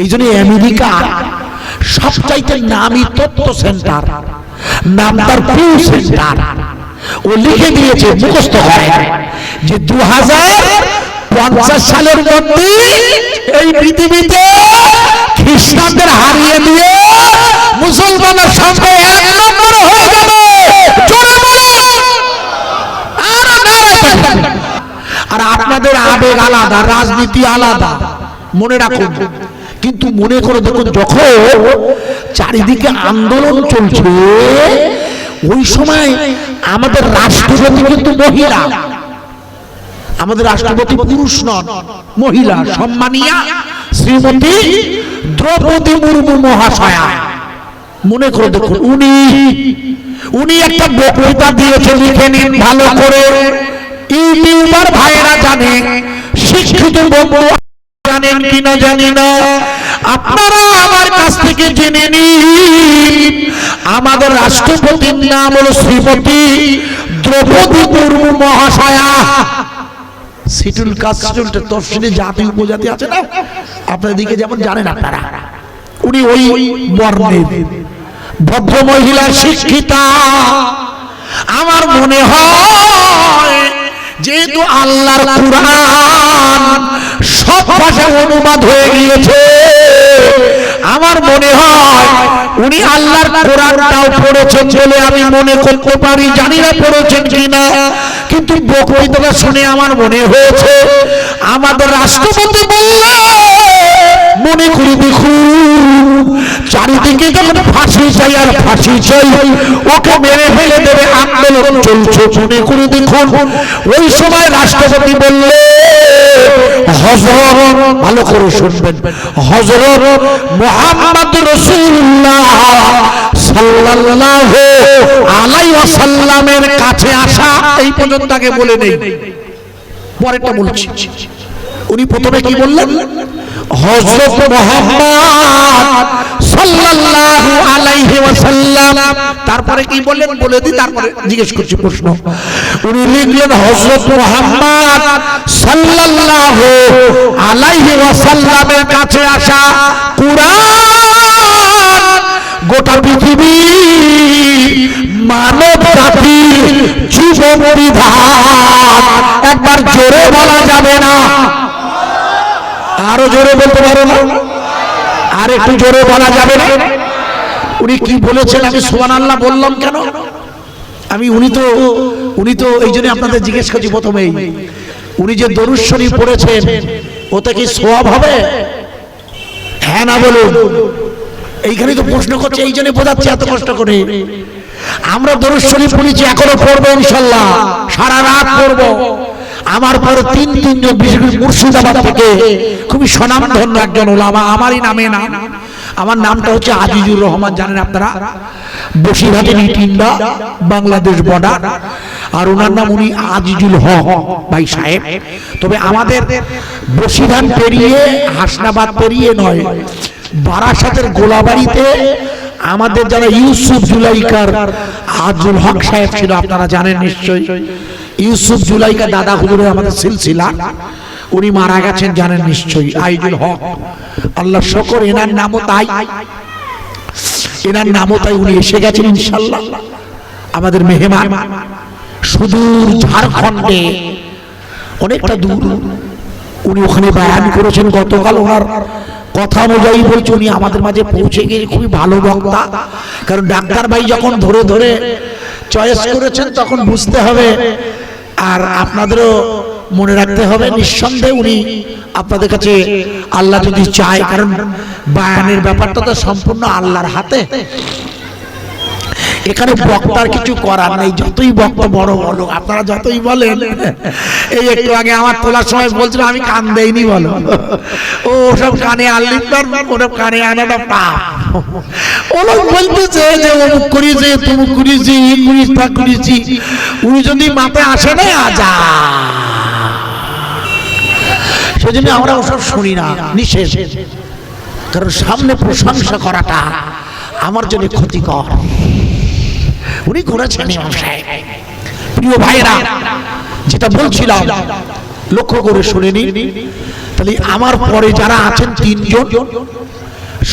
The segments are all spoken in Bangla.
এই জন্য আমেরিকা সবচাইতে নামি তথ্য সেন্টার নাম তার পিউ সেন্টার। ও লিখে দিয়েছে, মুখস্থ করে, যে দু পঞ্চাশ সালের মধ্যে এই পৃথিবীতে খ্রিস্টানদের হারিয়ে দিয়ে মুসলমানের সঙ্গে এক নম্বর হয়ে যাবে। আর আপনাদের আবেগ আলাদা, রাজনীতি আলাদা। মনে রাখুন কিন্তু মনে করে দেখুন, যখন চারিদিকে আন্দোলন চলছে, ওই সময় আমাদের রাষ্ট্রপতি কিন্তু মহিলা। আমাদের রাষ্ট্রপতি পুরুষ নন, মহিলা। সম্মানিয়া শ্রীমতী দ্রৌপদী মুর্মু মহাশয়া। মনে করে দেখুন, উনি উনি একটা বক্তৃতা দিয়েছে লিখে নিন, ভালো করে। ইউটিউবার ভাইরা জানে শিক্ষিত বন্ধু জানেন কিনা জানি না। আপনারা আমার কাছ থেকে জেনে নিন। আমাদের রাষ্ট্রপতির নাম হলো শ্রীমতী দ্রৌপদী মুর্মু মহাশয়া। সিটুল কাজ সিটুলটা তফসিলি জাতি উপজাতি আছে না? আপনাদের দিকে যেমন জানেন আপনারা। উনি ওই বর্ণের। ভদ্র মহিলা শিক্ষিতা। আমার মনে হয় যেহেতু আল্লাহর কুরআন সব ভাষায় অনুবাদ হয়ে গিয়েছে আমার মনে হয় উনি আল্লাহর কোরআনটাও পড়েছেন বলে আমি মনে করতে পারি, জানি না পড়েছেন কিনা। কিন্তু শুনে আমার মনে হয়েছে, আমাদের রাষ্ট্রপতি বলল, মনে করি দেখুন, চারিদিকে যখন ফাঁসি চাই আর ফাঁসি চাই, ওকে মেরে ফেলে দেবে আন্দোলন চলছে, মনে করে দেখুন। ওই সময় রাষ্ট্রপতি বললে হজরত ভালো করে শুনবেন। হজরত মোহাম্মদ রসুল্লাহ ওয়াসাল্লামের কাছে আসা, এই পর্যন্ত আগে বলে নেই। পরেরটা বলছি উনি প্রথমে কি বললেন? হযরত মুহাম্মদ সাল্লাল্লাহু আলাইহি ওয়াসাল্লাম তারপরে কি বললেন? বলে দিই, তারপরে জিজ্ঞেস করছি প্রশ্ন। উনি লিখলেন হযরত মুহাম্মদ সাল্লাল্লাহু আলাইহি ওয়াসাল্লামের কাছে আসা কুরআন। গোটা পৃথিবী মানব জাতির জীবন বিধান একবার জোরে বলা যাবে না। আরও জোরে বলতে পারো না? আর একটু জোরে বলা যাবে না? উনি কি বলেছেন? আমি সোহান আল্লাহ বললাম কেন? আমি, উনি তো উনি তো এই জন্য আপনাদের জিজ্ঞেস করছি প্রথমেই। উনি যে দরুদ শরীফ পড়েছেন, ওতে কি সোয়াব হবে? হ্যাঁ না বলুন। এইখানে তো প্রশ্ন করছে, এই জন্য বোঝাচ্ছে এত কষ্ট করে। আমরা দরুদ পড়েছি, এখনও পড়ব ইনশাল্লাহ সারা রাত পড়ব। আমার পরে তিন তিনজন বিশেষ করে মুর্শিদাবাদ থেকে খুবই স্বনামধন্য একজন ওলামা, আমারই নামে না আমার নামটা হচ্ছে আজিজুর রহমান, জানেন আপনারা? বসিরহাটের ইটিন্ডা বাংলাদেশ বর্ডার আর ওনার নাম উনি আজিজুল হ ভাই সাহেব। তবে আমাদের বসিরহাট পেরিয়ে, হাসনাবাদ পেরিয়ে নয়, বারাসাতের গোলাবাড়িতে আমাদের যারা ইউসুফ জুলাইকার আজুল হক সাহেব ছিল, আপনারা জানেন নিশ্চয়ই। ইউসুফ জুলাইকা দাদা হুজুরের আমাদের সিলসিলা। উনি মারা গেছেন, জানেন নিশ্চয়ই আইজুল হক। আল্লাহ শকর, এনার নামও তাই। এনার নামও তাই, উনি এসে গেছেন ইনশাল্লাহ। আমাদের মেহমান, সুদূর ঝাড়খণ্ডে, অনেকটা দূর। উনি ওখানে বয়ান করেছেন, গতকাল ওনার কথা অনুযায়ী বলছে, উনি আমাদের মাঝে পৌঁছে গিয়ে খুবই ভালো বক্তা। কারণ ডাক্তার ভাই যখন ধরে ধরে চয়েস করেছেন, তখন বুঝতে হবে। আর আপনাদেরও মনে রাখতে হবে নিঃসন্দেহে উনি আপনাদের কাছে আল্লাহ যদি চায় কারণ বায়ানের ব্যাপারটা তো সম্পূর্ণ আল্লাহর হাতে। এখানে বক্তার কিছু করার নেই যতই বক্তা বড় বলো আপনারা যতই বলেন এই একটু আগে আমার তোলার সময় বলছিল আমি কান দেইনি বলো। ও সব কানে আনলি ওসব কানে আনাটা পাপ। ওরা বলতেছে যে অমুক করিয়েছে তমুক করিয়েছি ই করিস তা করিয়েছি। উনি যদি মাথায় আসে না আজা সেজন্য আমরা ওসব শুনি না, নিষেধ। কারণ সামনে প্রশংসা করাটা আমার জন্য ক্ষতিকর। উনি করেছেন প্রিয় ভাইরা যেটা বলছিলাম, লক্ষ্য করে শুনে নিন তাহলে আমার পরে যারা আছেন তিনজন,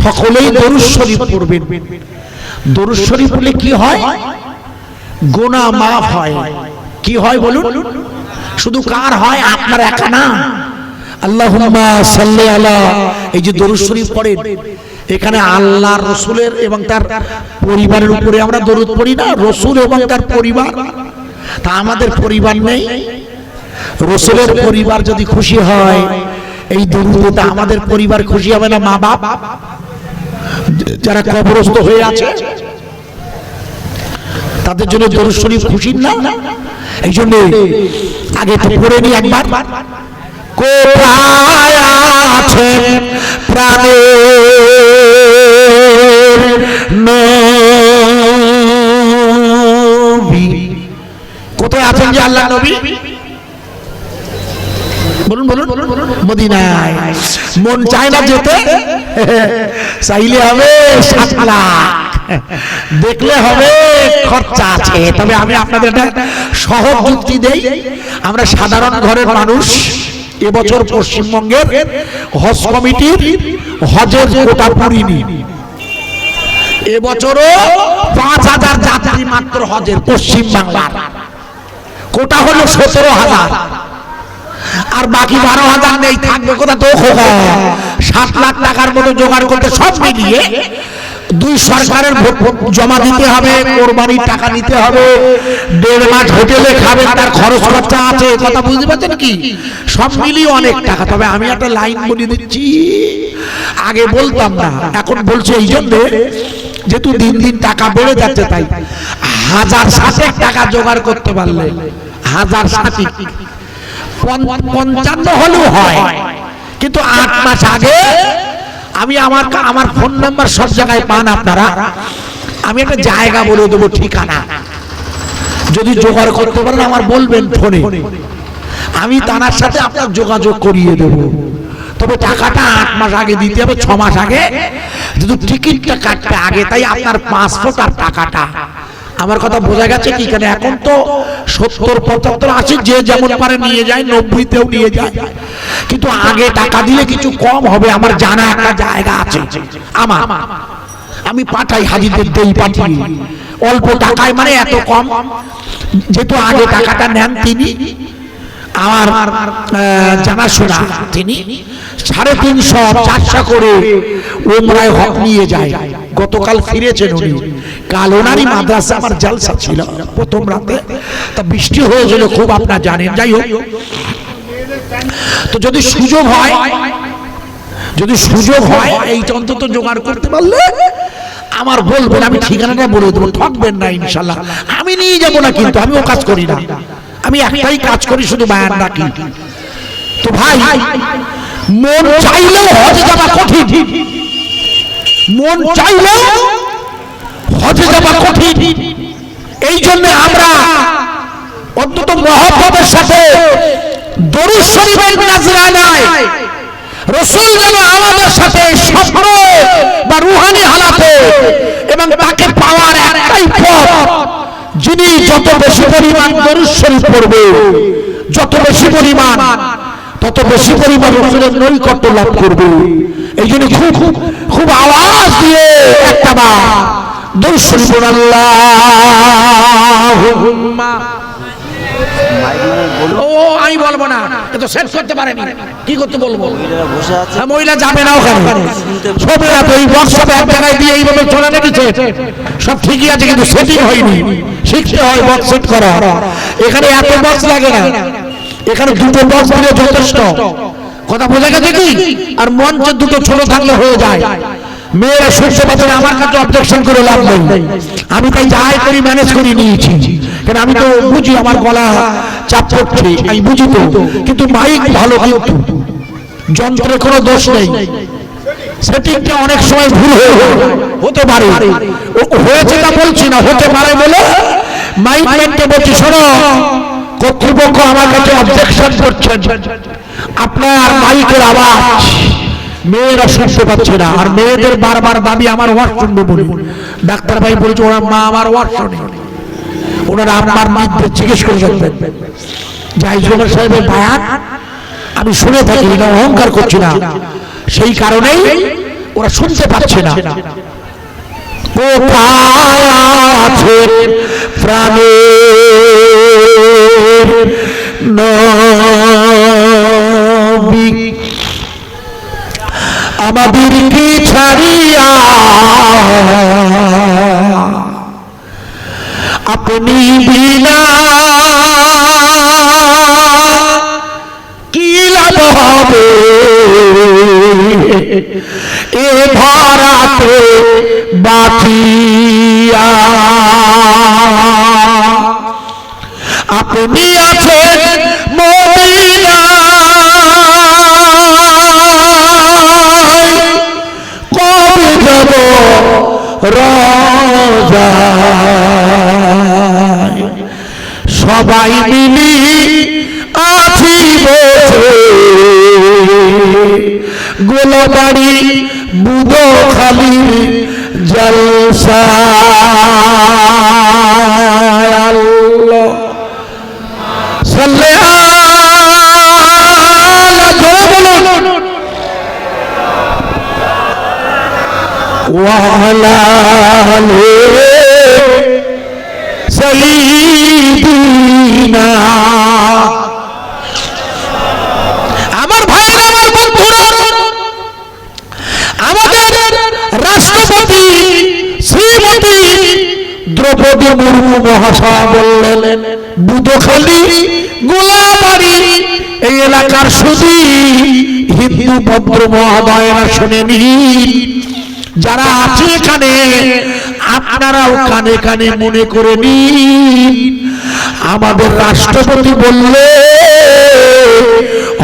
সকলেই দরুদ শরীফ পড়বেন। দরুদ বলে কি হয়? গোনা মাফ হয়। কি হয় বলুন? শুধু কার হয়? আপনার একা না। আল্লাহুম্মা সাল্লি আলা, এই যে দরুদ শরীফ পড়েন এখানে আল্লাহ রসুলের এবং তার পরিবারের উপরে আমরা দরুদ পড়ি না, রসুল এবং তার পরিবার। তা আমাদের পরিবার নেই। রসুলের পরিবার যদি খুশি হয়, এই দরুদটা আমাদের পরিবার খুশি হবে না মা বাপ যারা কবরস্থ হয়ে আছে, তাদের জন্য দরুদ শরীফ খুশি না? এই জন্য আগে পড়ে নি একবার। কোথায় আছে প্রাণের নবী। কোথায় আছেন যে আল্লাহ নবী? বলুন বলুন মদিনায়। মন চায় না যেতে? চাইলে হবে সাত দেখলে হবে খরচা আছে। তবে আমি আপনাদের একটা সহজ যুক্তি দেই। আমরা সাধারণ ঘরের মানুষ। এবছর পশ্চিমবঙ্গের হজ কমিটির হজের কোটা পুরিনি এবছরও পাঁচ হাজার যাত্রী মাত্র হজের পশ্চিম বাংলার। কোটা হলো সতেরো হাজার। আর বাকি বারো হাজার নেই থাকবে কোথা তো সাত লাখ টাকার মতো জোগাড় করতে সব মিলিয়ে দুই সরকারের জমা দিতে হবে, কোরবানির টাকা নিতে হবে, দেড় মাস হোটেলে খাবেন তার খরচ খরচা আছে কথা বুঝতে পারছেন কি? সব মিলিয়ে অনেক টাকা। তবে আমি একটা লাইন বলে দিচ্ছি, আগে বলতাম না, এখন বলছে এই জন্য যেহেতু দিন দিন টাকা বেড়ে যাচ্ছে তাই। হাজার ষাটেক টাকা জোগাড় করতে পারলে, হাজার ষাটেক পঞ্চান্ন হলেও হয়, কিন্তু আট মাস আগে আমি আমার আমার ফোন নাম্বার সব জায়গায় পান আপনারা। আমি একটা জায়গা বলে দেবো, ঠিকানা। যদি জোগাড় করতে পারেন, আমার বলবেন ফোনে আমি তানার সাথে আপনার যোগাযোগ করিয়ে দেব। তবে টাকাটা আট মাস আগে দিতে হবে, ছ মাস আগে। যদি টিকিটটা কাটতে আগে, তাই আপনার পাসপোর্ট আর টাকাটা। আমার কথা বোঝা গেছে কি? কেন এখন তো সত্তর, পঁচাত্তর, আশি যে যেমন পারে নিয়ে যায়, নব্বইতেও নিয়ে যায়। কিন্তু আগে টাকা দিলে কিছু কম হবে, আমার জানা একটা জায়গা আছে। আমার। আমি পাঠাই হাজিদের দেই পাঠিয়ে। অল্প টাকায় মানে এত কম। যেহেতু আগে টাকাটা নেন তিনি, আমার জানাশোনা তিনি, সাড়ে তিনশো, চারশো করে ওমরায় হক নিয়ে যায়। গতকাল ফিরেছেন উনি। কাল ওনারই মাদ্রাসা আমার জালসা ছিল। প্রথম রাতে। তা বৃষ্টি হয়েছিল খুব আপনার জানেন। যাই হোক। তো যদি সুযোগ হয় যদি সুযোগ হয় এই অন্তত জোগাড় করতে পারলে আমার বলবেন আমি ঠিকানাটা বলে দেবো। ঠকবেন না ইনশাল্লাহ। আমি নিয়ে যাব না কিন্তু আমিও কাজ করি না। আমি একটাই কাজ করি শুধু বায়ান রাখি। তো ভাই মন চাইলেও হজে যাওয়া কঠিন। মন চাইলেও হজে যাওয়া কঠিন। এই জন্য আমরা অন্তত মহব্বতের সাথে দরুদ শরীফের নাজরানায় রসুল যেন আমাদের সাথে স্বপ্ন বা রুহানি হালাতে এবং তাকে পাওয়ার একটাই পথ, যিনি যত বেশি পরিমাণ দরুদ শরীফ পড়বে, যত বেশি পরিমাণ, তত বেশি পরিমাণ রসুলের নৈকট্য লাভ করবে। এই জন্য খুব খুব খুব আওয়াজ দিয়ে একটা বার ও আমি বলব না। এ তো সেট করতে পারেনি। কি করতে বলব? বসে আছে। মহিলা যাবে না ওখানে। তো এই বক্সটা এক জায়গায় দিয়ে এইভাবে চলে রেখেছে সব ঠিকই আছে কিন্তু সেটিং হয়নি। শিখতে হয় বক্স সেট করা। এখানে এত বক্স লাগে না। এখানে দুটো বক্স দিলে যথেষ্ট। কথা বোঝা গেছে কি? আর মঞ্চে দুটো ছোট থাকলে হয়ে যায়। মেয়েরা শুনতে পাচ্ছে আমার কাছে অবজেকশন করে লাভ নেই। আমি তাই যাই করি ম্যানেজ করে, নিয়েছি। কেন আমি তো বুঝি, আমার গলা চাপ পড়ছে, আমি বুঝি তো। কিন্তু মাইক ভালো কিন্তু যন্ত্রের কোনো দোষ নেই। সেটিংটা অনেক সময় ভুল। হতে পারে। হয়েছে তা বলছি না, হতে পারে বলে মাইক ম্যানকে বলছি শোনো, কর্তৃপক্ষ আমার কাছে অবজেকশন করছেন। আপনার মাইকের আওয়াজ মেয়েরা শুনতে পাচ্ছে না। আর মেয়েদের বারবার দাবি, আমার ওয়ার্ড শুনবে বলে। ডাক্তার ভাই বলছে ওরা মা আমার ওয়ার্ড শোনে। ওনারা আমার মাধ্যমে জিজ্ঞেস করে যাই জোগাড় সাহেবের বায়ান, আমি শুনে থাকি এটা অহংকার করছি না। সেই কারণেই ওরা শুনতে পাচ্ছে না। কোথায় আছে প্রাণের নবী আমাদের কি ছাড়িয়া। আপনি বিনা কি লাভ হবে? এ ধরাতে বাঁচিয়া গোলবাড়ি বুদো খালি জলসা। আল্লাহ সাল্লে দ্রৌপদী মুর্মু মহাশয় বললেন, বুধখালি, গোলাবাড়ি, এই এলাকার শুধু হিন্দু ভদ্র মহোদয়রা শুনে নিন। যারা আছে এখানে, আপনারাও কানে কানে মনে করে নিন। আমাদের রাষ্ট্রপতি বললে,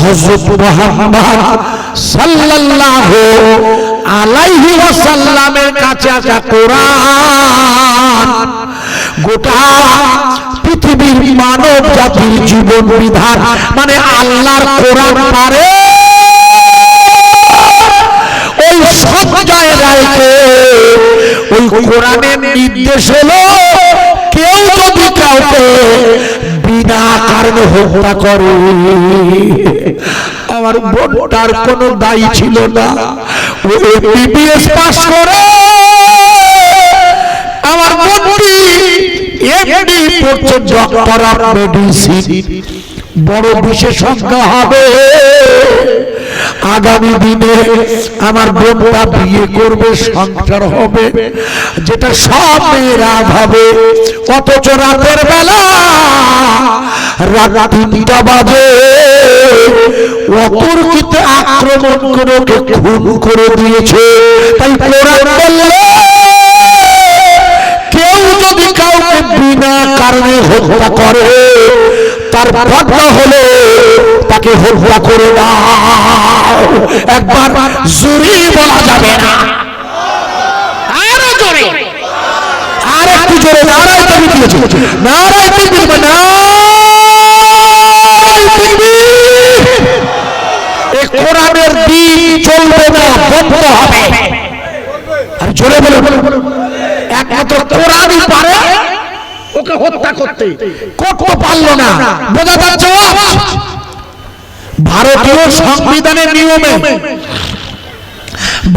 হযরত মুহাম্মদ সাল্লাল্লাহু আলাইহি ওয়াসাল্লামের কাছে আসা কোরআন। গোটা পৃথিবীর মানব জাতির জীবন বিধান। মানে আল্লাহর কোরআন পারে। ওই সঞ্জয় রায়কে ওই কোরআনের নির্দেশ হলো, কেউ যদি কাউকে বিনা কারণে হত্যা করে। আমার বোনটার কোনো দায়ী ছিল না। ও এমবিবিএস পাস করে। আমার বোনটি এমডি পড়ছে ডক্টর অফ মেডিসিন বড় বিশেষজ্ঞ হবে। আগামী দিনে আমার বোনটা বিয়ে করবে, সংসার হবে। যেটা সব মেয়েরা হবে। অথচ রাতের বেলা রাত তিনটা বাজে। অতর্কিতে আক্রমণ করে ওকে খুন করে দিয়েছে। তাই কোরআন বললে কেউ যদি কাউকে বিনা কারণে হত্যা করে তার বদলা হলো তাকে হত্যা করে দাও। একবার জুরি বলা যাবে না। আরও জোরে। আর একটু জোরে নারায় তুমি দিয়েছ। নারায় তুমি এ কোরআনের দিন চলবে না, বন্ধ হবে। আর জোরে বলে একমাত্র কোরআনই পারে, ওকে হত্যা করতে। করতে পারল না। বোঝা যাচ্ছে ভারতীয় সংবিধানের নিয়মে,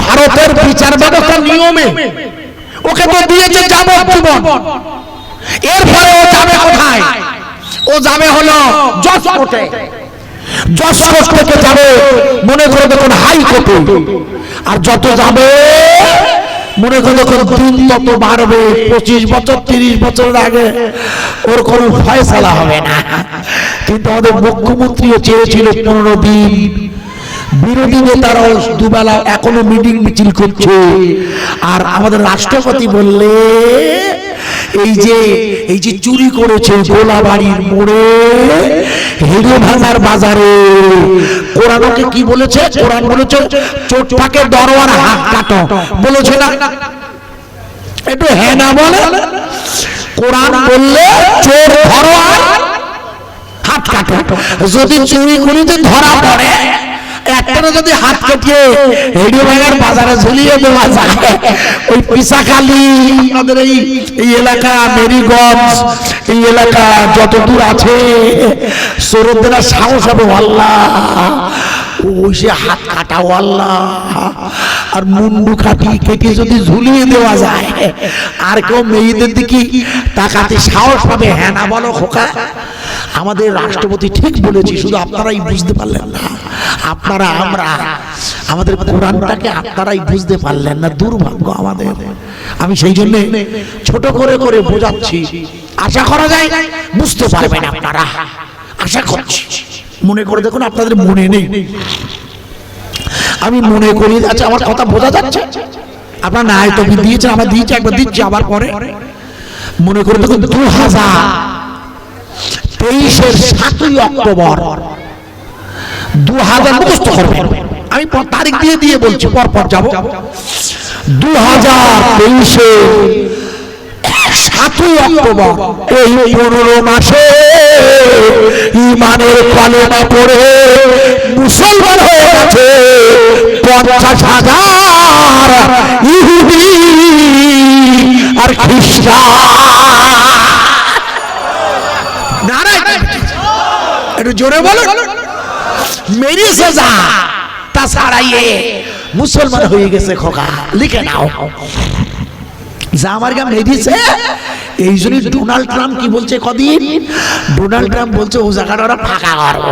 ভারতের বিচার ব্যবস্থার নিয়মে, ওকে তো দিয়েছে যাবজ্জীবন। এরপরে ও যাবে কোথায়? ও যাবে হলো জজ কোর্টে। যাবে, মনে করে দেখুন আর যত যাবে, মনে করে দেখুন দিন তত বাড়বে, পঁচিশ বছর, তিরিশ বছরের আগে ওর ফয়সালা হবে না। কিন্তু আমাদের মুখ্যমন্ত্রীও চেয়েছিল পনেরো দিন। বিরোধী নেতারাও দুবেলা এখনও মিটিং মিছিল করছে। আর আমাদের রাষ্ট্রপতি বললে এই যে এই যে চুরি করেছে গোলাবাড়ির মোড়ে হিরো ভাঙার বাজারে। কোরআন ওকে কি বলেছে? কোরআন বলেছে চোটটাকে দরওয়ার হাত কাটো। বলেছে না? একটু হ্যাঁ না বলে। কোরআন বললে চোর ধরো হাত কাটো। যদি চুরি করিতে ধরা পড়ে একটা যদি হাত কাটিয়ে হেডিও ভাঙার বাজারে ঝুলিয়ে দেওয়া যায় ওই পিসাখালি আমাদের এই এই এলাকা মেরিগঞ্জ এই এলাকা যত দূর আছে সৌরভদেরা সাহস হবে আল্লাহ। ওই সে হাত কাটাও আল্লাহ। আর মুন্ডু কাটি কেটে যদি ঝুলিয়ে দেওয়া যায় আর কেউ মেয়েদের দিকে তাকাতে সাহস পাবে হ্যাঁ না বলো খোকা। আমাদের রাষ্ট্রপতি ঠিক বলেছি শুধু আপনারাই বুঝতে পারলেন না। আপনারা আমরা। আমাদের কোরআনটাকে আপনারাই বুঝতে পারলেন না, দুর্ভাগ্য আমাদের। আমি সেই জন্য ছোট করে করে বোঝাচ্ছি, আশা করা যায় বুঝতে পারবেন আপনারা। আশা করছি। মনে করে দেখুন, আপনাদের মনে নেই। আমি মনে করি আচ্ছা আমার কথা বোঝা যাচ্ছে? আপনার না হয়তো দিয়েছেন আমার দিয়েছে, একবার দিচ্ছি, আবার পরে। মনে করে দেখুন দু হাজার তেইশের সাতই অক্টোবর দু হাজার মুখস্থ আমি তারিখ দিয়ে দিয়ে বলছি যাব। দু হাজার তেইশে সাতই অক্টোবর, এই পনেরো মাসে ইমানের পড়ে মুসলমান হয়ে গেছে। পঞ্চাশ হাজার ইহুদি আর খ্রিস্টান। একটু জোরে বলো মেরি সাজা তা ইয়ে মুসলমান হয়ে গেছে খোকা লিখে নাও। যা আমার গা মেরিছে এই জন্যই ডোনাল্ড ট্রাম্প কি বলছে কদিন? ডোনাল্ড ট্রাম্প বলছে ও জায়গাটা ওরা ফাঁকা করব।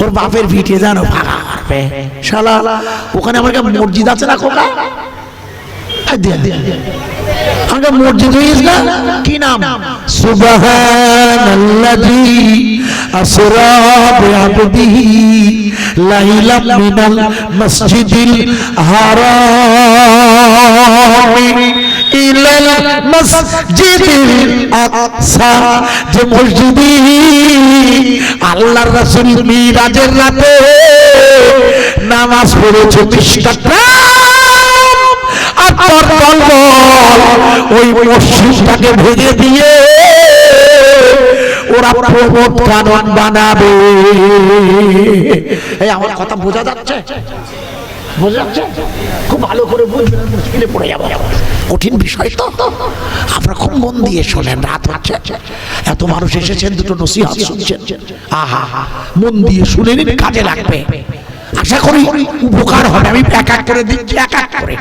ওর বাপের ভিটে জানো ফাঁকা করবে। শালা ওখানে আমার মসজিদ আছে না খোকা? এই দে, আমাকে মসজিদ হয়েছে না? কি নাম? সুবহানাল্লাযী আসরা বিআবদিহি লাইলাম মিনাল মসজিদিল হারাম ইলাল মসজিদিল আকসা। যে মসজিদি আল্লাহর রাসূল মিরাজের রাতে নামাজ পড়েছে বিশটা আর ওই মসজিদটাকে ভেঙে দিয়ে ওরা প্রমোদ কানন বানাবে। এই, আমার কথা বোঝা যাচ্ছে? খুব ভালো করে মুশকিলে পড়ে যাব। কঠিন বিষয় তো। আপনারা খুব মন দিয়ে শোনেন, রাত হচ্ছে। এত মানুষ এসেছেন, দুটো নসিহত শুনছেন। আহা, মন দিয়ে শুনে নিন, কাজে লাগবে। আশা করি উপকার হবে। আমি এক এক করে দিচ্ছি, এক এক করে।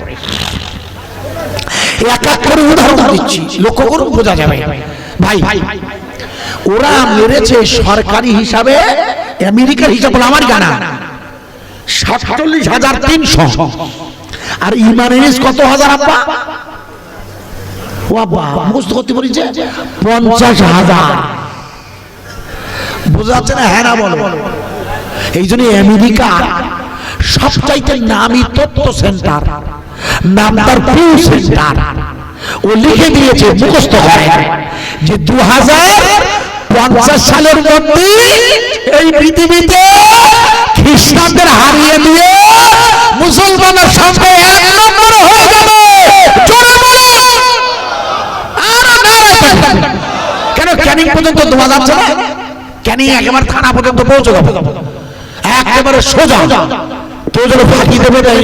এক এক করে উদাহরণ দিচ্ছি। লক্ষ্য করুন, বোঝা যাবে। ভাই ভাই ওরা মেরেছে সরকারি হিসাবে আমেরিকার হিসাব আমার জানা সাতচল্লিশ হাজার তিনশো। আর ইমানের কত হাজার, আব্বা? ও আব্বা, মুখস্থ করতে বলেছে, পঞ্চাশ হাজার। বোঝা যাচ্ছে না হ্যাঁ না বলো? এই জন্য আমেরিকা সবচাইতে নামি তথ্য সেন্টার নামদার পিউ সেন্টার ও লিখে দিয়েছে, মুখস্থ করে। যে দু হাজার পঞ্চাশ সালের মধ্যে এই পৃথিবীতে খ্রিস্টানদের হারিয়ে দিয়ে মুসলমানের সঙ্গে এক নম্বর হয়ে যাবে কেন ক্যানিং পর্যন্ত ধোয়া যাচ্ছে না? ক্যানিং একেবারে থানা পর্যন্ত পৌঁছে যাবে একেবারে সোজা। কেউ যেন ফাঁকি দেবে?